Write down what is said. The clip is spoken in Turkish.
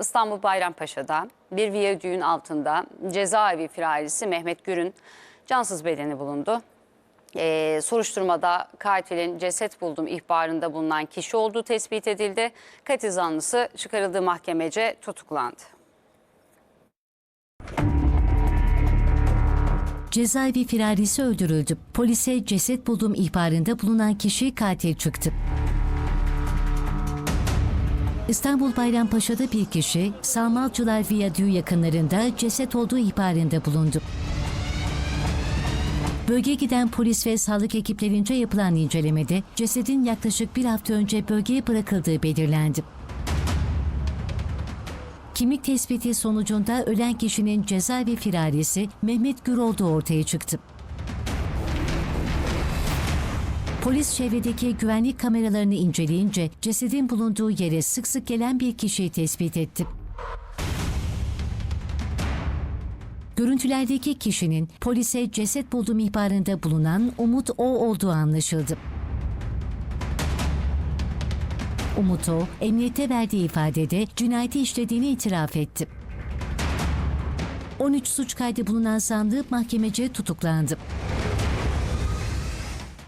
İstanbul Bayrampaşa'da bir viyadüğün altında cezaevi firarisi Mehmet Gür'ün cansız bedeni bulundu. Ee, soruşturmada katilin ceset buldum ihbarında bulunan kişi olduğu tespit edildi. Katil zanlısı çıkarıldığı mahkemece tutuklandı. Cezaevi firarisi öldürüldü. Polise ceset buldum ihbarında bulunan kişi katil çıktı. İstanbul Bayrampaşa'da bir kişi Salmalcılar Viyadüğü yakınlarında ceset olduğu ihbarında bulundu. Bölgeye giden polis ve sağlık ekiplerince yapılan incelemede cesedin yaklaşık bir hafta önce bölgeye bırakıldığı belirlendi. Kimlik tespiti sonucunda ölen kişinin cezaevi firarisi Mehmet Gür olduğu ortaya çıktı. Polis çevredeki güvenlik kameralarını inceleyince cesedin bulunduğu yere sık sık gelen bir kişiyi tespit etti. Görüntülerdeki kişinin polise ceset buldum ihbarında bulunan Umut O olduğu anlaşıldı. Umut O, emniyete verdiği ifadede cinayeti işlediğini itiraf etti. 13 suç kaydı bulunan sandığı mahkemece tutuklandı.